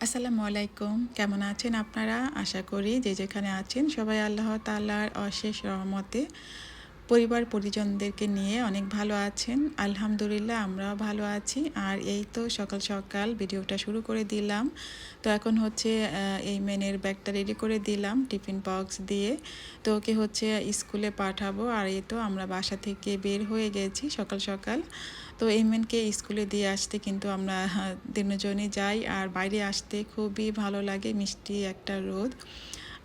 আসসালামু আলাইকুম। কেমন আছেন আপনারা? আশা করি যে যেখানে আছেন সবাই আল্লাহ তাল্লার অশেষ রহমতে পরিবার পরিজনদেরকে নিয়ে অনেক ভালো আছেন। আলহামদুলিল্লাহ, আমরাও ভালো আছি। আর এই তো সকাল সকাল ভিডিওটা শুরু করে দিলাম। তো এখন হচ্ছে এই মেনের ব্যাগটা রেডি করে দিলাম, টিফিন বক্স দিয়ে। তো ওকে হচ্ছে স্কুলে পাঠাবো। আর এই তো আমরা বাসা থেকে বের হয়ে গেছি সকাল সকাল। তো এই মেনকে স্কুলে দিয়ে আসতে কিন্তু আমরা তিনজনই যাই। আর বাইরে আসতে খুবই ভালো লাগে, মিষ্টি একটা রোদ।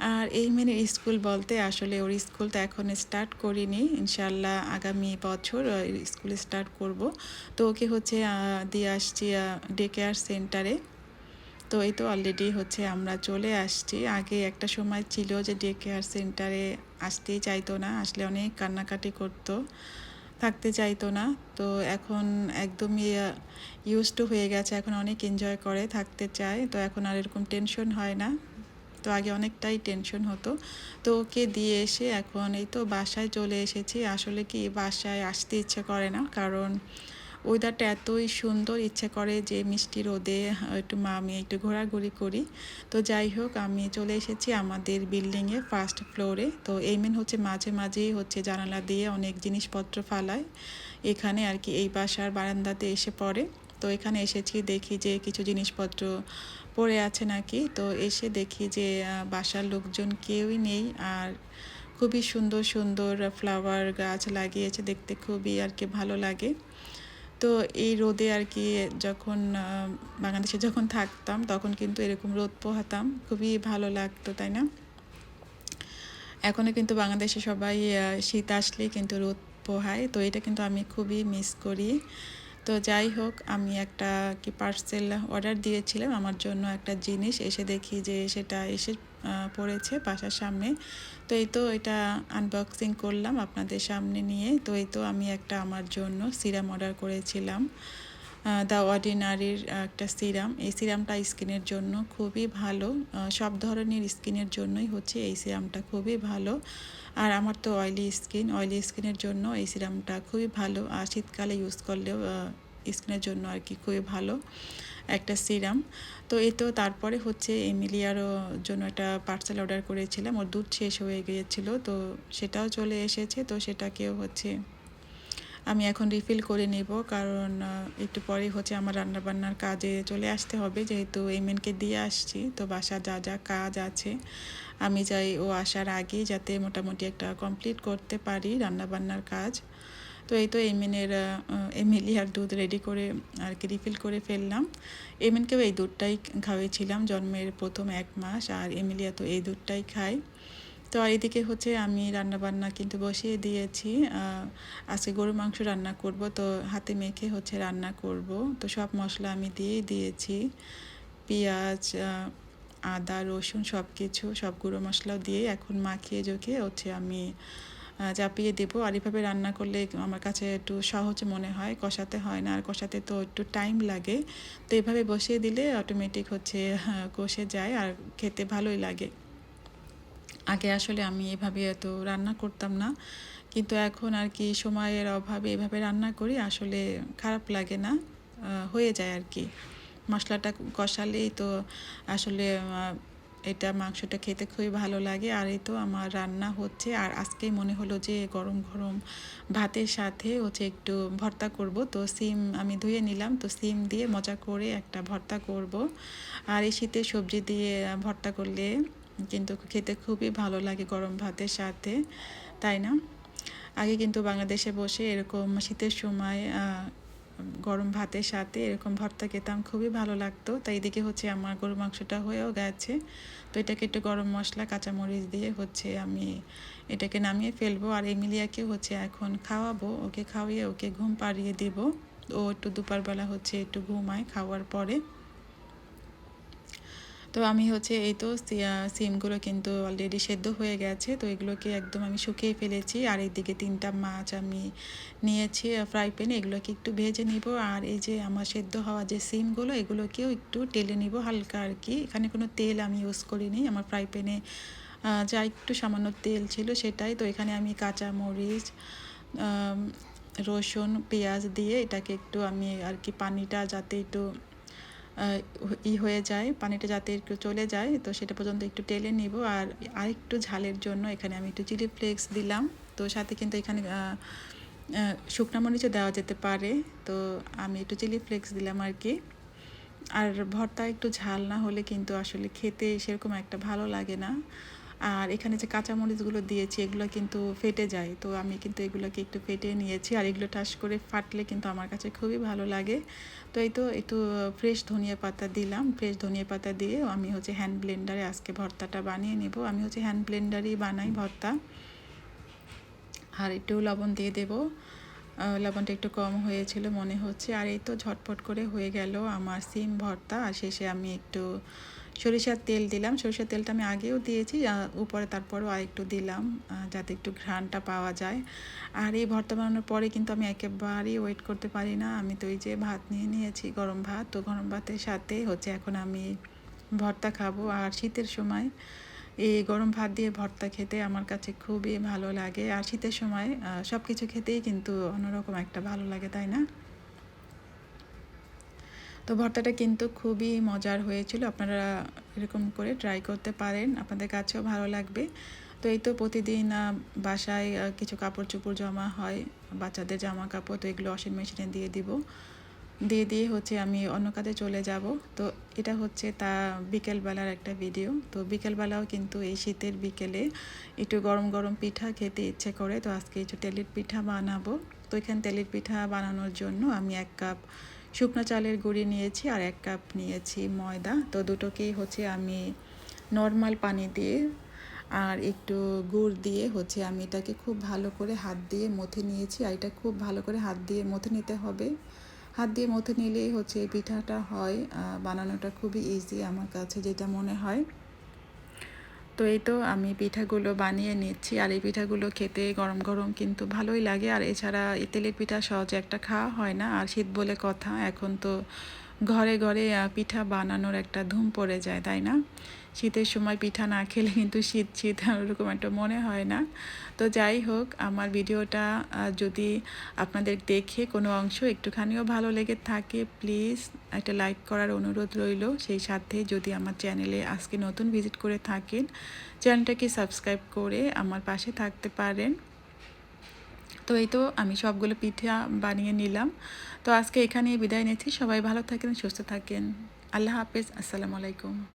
আর এই মেনের স্কুল বলতে আসলে ওর স্কুল তো এখন স্টার্ট করিনি। ইনশাল্লাহ আগামী বছর স্কুল স্টার্ট করব। তো ওকে হচ্ছে দিয়ে আসছি ডে কেয়ার সেন্টারে তো এই তো অলরেডি হচ্ছে আমরা চলে আসছি। আগে একটা সময় ছিল যে ডে কেয়ার সেন্টারে আসতেই চাইতো না, আসলে অনেক কান্নাকাটি করতো, থাকতে চাইতো না। তো এখন একদমই ইউজ টু হয়ে গেছে, এখন অনেক এনজয় করে থাকতে চায়। তো এখন আর এরকম টেনশন হয় না। তো আগে অনেকটাই টেনশন হতো। তো ওকে দিয়ে এসে এখন এই তো বাসায় চলে এসেছি। আসলে কি বাসায় আসতে ইচ্ছে করে না, কারণ ওয়েদারটা এতই সুন্দর, ইচ্ছে করে যে মিষ্টি রোদে একটু মা আমি একটু ঘোরাঘুরি করি। তো যাই হোক, আমি চলে এসেছি আমাদের বিল্ডিংয়ে ফার্স্ট ফ্লোরে তো এই মেন হচ্ছে মাঝে মাঝেই হচ্ছে জানালা দিয়ে অনেক জিনিসপত্র ফালায়। এখানে আর কি এই বাসার বারান্দাতে এসে পড়ে। তো এখানে এসেছি, দেখি যে কিছু জিনিসপত্র পড়ে আছে নাকি। তো এসে দেখি যে বাসার লোকজন কেউই নেই আর খুবই সুন্দর সুন্দর ফ্লাওয়ার গাছ লাগিয়েছে, দেখতে খুবই আর কি ভালো লাগে। তো এই রোদে আর কি যখন বাংলাদেশে যখন থাকতাম, তখন কিন্তু এরকম রোদ পোহাতাম, খুবই ভালো লাগতো, তাই না? এখনও কিন্তু বাংলাদেশে সবাই শীত আসলেই কিন্তু রোদ পোহায়, তো এটা কিন্তু আমি খুবই মিস করি। তো যাই হোক, আমি একটা কি পার্সেল অর্ডার দিয়েছিলাম। আমার জন্য একটা জিনিস এসে দেখি যে সেটা এসে পড়েছে বাসার সামনে। তো এই তো এটা আনবক্সিং করলাম আপনাদের সামনে নিয়ে। তো এই তো আমি একটা আমার জন্য সিরাম অর্ডার করেছিলাম। দ্য অর্ডিনারির একটা সিরাম এই সিরামটা স্কিনের জন্য খুবই ভালো। সব ধরনের স্কিনের জন্যই হচ্ছে এই সিরামটা খুবই ভালো। আর আমার তো অয়েলি স্কিন অয়েলি স্কিনের জন্য এই সিরামটা খুবই ভালো। আর শীতকালে ইউজ করলেও স্কিনের জন্য আর কি খুবই ভালো একটা সিরাম তো এ তো তারপরে হচ্ছে এমিলিয়ারও জন্য একটা পার্সেল অর্ডার করেছিলাম। ওর দুধ শেষ হয়ে গিয়েছিল। তো সেটাও চলে এসেছে। তো সেটাকেও হচ্ছে আমি এখন রিফিল করে নেব, কারণ একটু পরে হচ্ছে আমার রান্নাবান্নার কাজে চলে আসতে হবে, যেহেতু এমএনকে দিয়ে আসছি, তো বাসা যা যা কাজ আছে, আমি চাই ও আসার আগেই যাতে মোটামুটি একটা কমপ্লিট করতে পারি রান্নাবান্নার কাজ। তো এই তো এমিনের এমিলিয়ার দুধ রেডি করে আর কি রিফিল করে ফেললাম। এমিনকেও এই দুধটাই খাওয়াইছিলাম, জন্মের প্রথম এক মাস, আর এমিলিয়া তো এই দুধটাই খায়। তো এদিকে হচ্ছে আমি রান্না বান্না কিন্তু বসিয়ে দিয়েছি। আজকে গরু মাংস রান্না করব, তো হাতে মেখে হচ্ছে রান্না করব। তো সব মশলা আমি দিয়েই দিয়েছি। পেঁয়াজ আদা, রসুন সব কিছু সব গুঁড়ো মশলাও দিয়ে এখন মাখিয়ে জোকে হচ্ছে আমি চাপিয়ে দেবো। আর এভাবে রান্না করলে আমার কাছে একটু সহজ মনে হয়, কষাতে হয় না। আর কষাতে তো একটু টাইম লাগে। তো এভাবে বসিয়ে দিলে অটোমেটিক হচ্ছে কষে যায় আর খেতে ভালোই লাগে। আগে আসলে আমি এভাবে এত রান্না করতাম না। কিন্তু এখন আর কি সময়ের অভাবে এভাবে রান্না করি, আসলে খারাপ লাগে না হয়ে যায় আর কি। মশলাটা কষালেই তো আসলে এটা মাংসটা খেতে খুবই ভালো লাগে, আর এই তো আমার রান্না হচ্ছে। আর আজকেই মনে হলো যে গরম গরম ভাতের সাথে হচ্ছে একটু ভর্তা করব। তো সিম আমি ধুয়ে নিলাম, তো সিম দিয়ে মজা করে একটা ভর্তা করব। আর এই শীতে সবজি দিয়ে ভর্তা করলে কিন্তু খেতে খুবই ভালো লাগে গরম ভাতের সাথে, তাই না? আগে কিন্তু বাংলাদেশে বসে এরকম শীতের সময় গরম ভাতের সাথে এরকম ভর্তা খেতাম, খুবই ভালো লাগতো। তাই এদিকে হচ্ছে আমার গরু মাংসটা হয়েও গেছে। তো এটাকে একটু গরম মশলা, কাঁচামরিচ দিয়ে হচ্ছে আমি এটাকে নামিয়ে ফেলব আর এমিলিয়াকে হচ্ছে এখন খাওয়াবো। ওকে খাওয়িয়ে ওকে ঘুম পাড়িয়ে দেব। ও একটু দুপুরবেলা হচ্ছে একটু ঘুমায় খাওয়ার পরে। তো আমি হচ্ছে এই তো সিমগুলো কিন্তু অলরেডি সেদ্ধ হয়ে গেছে, তো এগুলোকে একদম আমি শুকিয়ে ফেলেছি। আর এইদিকে তিনটা মাছ আমি নিয়েছি ফ্রাই প্যানে এগুলোকে একটু ভেজে নিব। আর এই যে আমার সেদ্ধ হওয়া যে সিমগুলো, এগুলোকেও একটু টেলে নিব হালকা আর কি। এখানে কোনো তেল আমি ইউজ করিনি, আমার ফ্রাই প্যানে যা একটু সামান্য তেল ছিল সেটাই। তো এখানে আমি কাঁচা মরিচ রসুন, পেঁয়াজ দিয়ে এটাকে একটু আমি আর কি পানিটা যাতে একটু ই হয়ে যায়, পানিটা যাতে একটু চলে যায়, তো সেটা পর্যন্ত একটু টেলে নিব। আর আরেকটু ঝালের জন্য এখানে আমি একটু চিলি ফ্লেক্স দিলাম। তো সাথে কিন্তু এখানে শুকনো মরিচও দেওয়া যেতে পারে। তো আমি একটু চিলি ফ্লেক্স দিলাম আর কি। আর ভর্তা একটু ঝাল না হলে কিন্তু আসলে খেতে সেরকম একটা ভালো লাগে না। আর এখানে যে কাঁচামরিচগুলো দিয়েছি, এগুলো কিন্তু ফেটে যায়। তো আমি কিন্তু এগুলোকে একটু ফেটে নিয়েছি আর এগুলো টাস করে ফাটলে কিন্তু আমার কাছে খুবই ভালো লাগে। তো এই তো একটু ফ্রেশ ধনিয়া পাতা দিলাম। ফ্রেশ ধনিয়া পাতা দিয়ে আমি হচ্ছে হ্যান্ড ব্লেন্ডারে আজকে ভর্তাটা বানিয়ে নেব। আমি হচ্ছে হ্যান্ড ব্লেন্ডারই বানাই ভর্তা। আর একটু লবণ দিয়ে দেবো। লবণটা একটু কম হয়েছিল মনে হচ্ছে। আর এই তো ঝটপট করে হয়ে গেল আমার সিম ভর্তা। আর শেষে আমি একটু সরিষার তেল দিলাম। সরিষার তেলটা আমি আগেও দিয়েছি উপরে তারপরও আর একটু দিলাম যাতে একটু ঘ্রাণটা পাওয়া যায়। আর এই ভর্তা বানানোর পরে কিন্তু আমি একেবারেই ওয়েট করতে পারি না। আমি তো এই যে ভাত নিয়ে নিয়েছি, গরম ভাত, তো গরম ভাতের সাথে হচ্ছে এখন আমি ভর্তা খাব। আর শীতের সময় এই গরম ভাত দিয়ে ভর্তা খেতে আমার কাছে খুবই ভালো লাগে। আর শীতের সময় সব কিছু খেতেই কিন্তু অন্যরকম একটা ভালো লাগে, তাই না? তো ভর্তাটা কিন্তু খুবই মজার হয়েছিল। আপনারা এরকম করে ট্রাই করতে পারেন। আপনাদের কাছেও ভালো লাগবে। তো এই তো প্রতিদিন বাসায় কিছু কাপড় চোপড় জমা হয়। বাচ্চাদের জামা কাপড় তো এগুলো ওয়াশিং মেশিনে দিয়ে দিব। দিয়ে দিয়ে হচ্ছে আমি অন্য কাজে চলে যাব। তো এটা হচ্ছে তা বিকেলবেলার একটা ভিডিও তো বিকেলবেলাও কিন্তু এই শীতের বিকেলে একটু গরম গরম পিঠা খেতে ইচ্ছে করে। তো আজকে একটু তেলের পিঠা বানাবো। তো এখানে তেলের পিঠা বানানোর জন্য আমি এক কাপ শুকনো চালের গুঁড়ি নিয়েছি আর এক কাপ নিয়েছি ময়দা। তো দুটোকেই হচ্ছে আমি নর্মাল পানি দিয়ে আর একটু গুড় দিয়ে হচ্ছে আমি এটাকে খুব ভালো করে হাত দিয়ে মথে নিয়েছি। আর এটা খুব ভালো করে হাত দিয়ে মথে নিতে হবে। হাত দিয়ে মথে নিলেই হচ্ছে পিঠাটা হয়। বানানোটা খুবই ইজি আমার কাছে যেটা মনে হয়। তো এই তো আমি পিঠাগুলো বানিয়ে নিচ্ছি। আর এই পিঠাগুলো খেতে গরম গরম কিন্তু ভালোই লাগে। আর এছাড়া এই তেলের পিঠা সহজে একটা খাওয়া হয় না। আর শীত বলে কথা, এখন তো ঘরে ঘরে পিঠা বানানোর একটা ধুম পড়ে যায়, তাই না? শীতের সময় পিঠা না খেলে কিন্তু শীত শীত ওরকম একটা মনে হয় না। তো যাই হোক, আমার ভিডিওটা যদি আপনাদের দেখে কোনো অংশ একটুখানিও ভালো লেগে থাকে, প্লিজ একটা লাইক করার অনুরোধ রইল। সেই সাথে যদি আমার চ্যানেলে আজকে নতুন ভিজিট করে থাকেন, চ্যানেলটাকে সাবস্ক্রাইব করে আমার পাশে থাকতে পারেন। তো এই তো আমি সবগুলো পিঠা বানিয়ে নিলাম। তো আজকে এখানেই বিদায় নিচ্ছি। সবাই ভালো থাকেন, সুস্থ থাকেন। আল্লাহ হাফেজ। আসসালামু আলাইকুম।